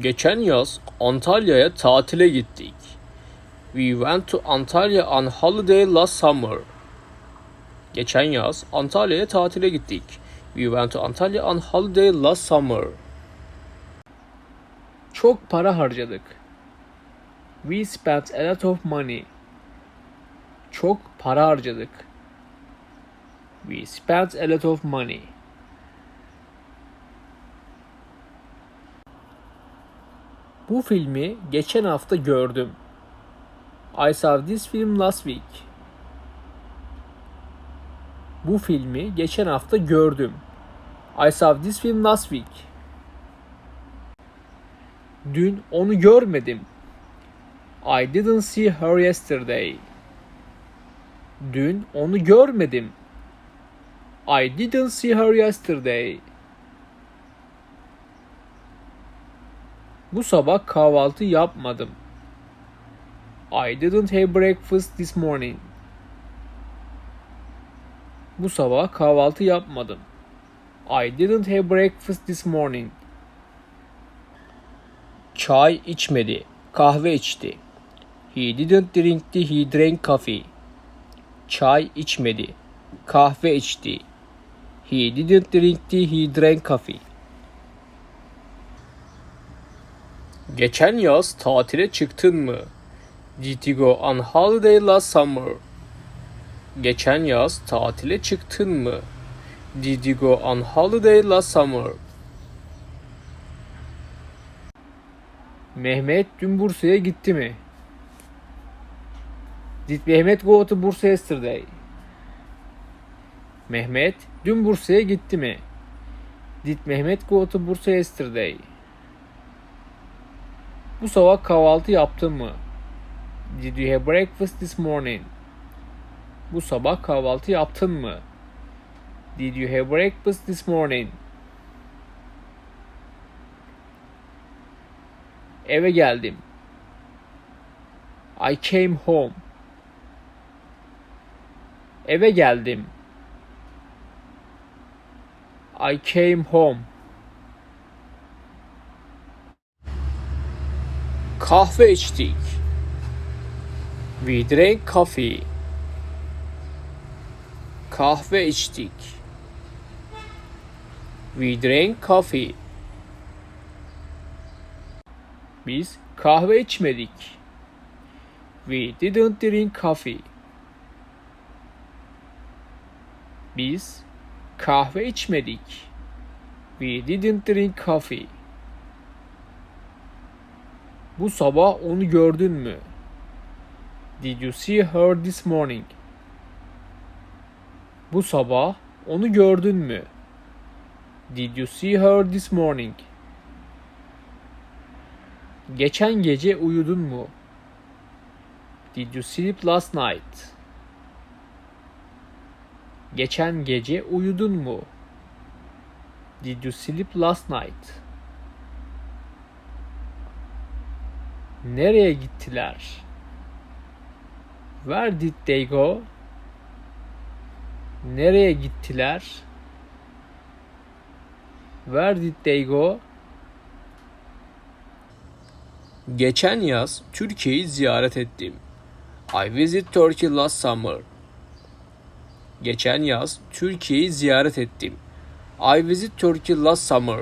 Geçen yaz Antalya'ya tatile gittik. We went to Antalya on holiday last summer. Geçen yaz Antalya'ya tatile gittik. We went to Antalya on holiday last summer. Çok para harcadık. We spent a lot of money. Çok para harcadık. We spent a lot of money. Bu filmi geçen hafta gördüm. I saw this film last week. Bu filmi geçen hafta gördüm. I saw this film last week. Dün onu görmedim. I didn't see her yesterday. Dün onu görmedim. I didn't see her yesterday. Bu sabah kahvaltı yapmadım. I didn't have breakfast this morning. Bu sabah kahvaltı yapmadım. I didn't have breakfast this morning. Çay içmedi, kahve içti. He didn't drink the he drank coffee. Çay içmedi, kahve içti. He didn't drink the he drank coffee. Geçen yaz tatile çıktın mı? Did you go on holiday last summer? Geçen yaz tatile çıktın mı? Did you go on holiday last summer? Mehmet dün Bursa'ya gitti mi? Did Mehmet go to Bursa yesterday? Mehmet dün Bursa'ya gitti mi? Did Mehmet go to Bursa yesterday? Bu sabah kahvaltı yaptın mı? Did you have breakfast this morning? Bu sabah kahvaltı yaptın mı? Did you have breakfast this morning? Eve geldim. I came home. Eve geldim. I came home. Kahve içtik. We drank coffee. Kahve içtik. We drank coffee. Biz kahve içmedik. We didn't drink coffee. Biz kahve içmedik. We didn't drink coffee. Bu sabah onu gördün mü? Did you see her this morning? Bu sabah onu gördün mü? Did you see her this morning? Geçen gece uyudun mu? Did you sleep last night? Geçen gece uyudun mu? Did you sleep last night? Nereye gittiler? Where did they go? Nereye gittiler? Where did they go? Geçen yaz Türkiye'yi ziyaret ettim. I visit Turkey last summer. Geçen yaz Türkiye'yi ziyaret ettim. I visit Turkey last summer.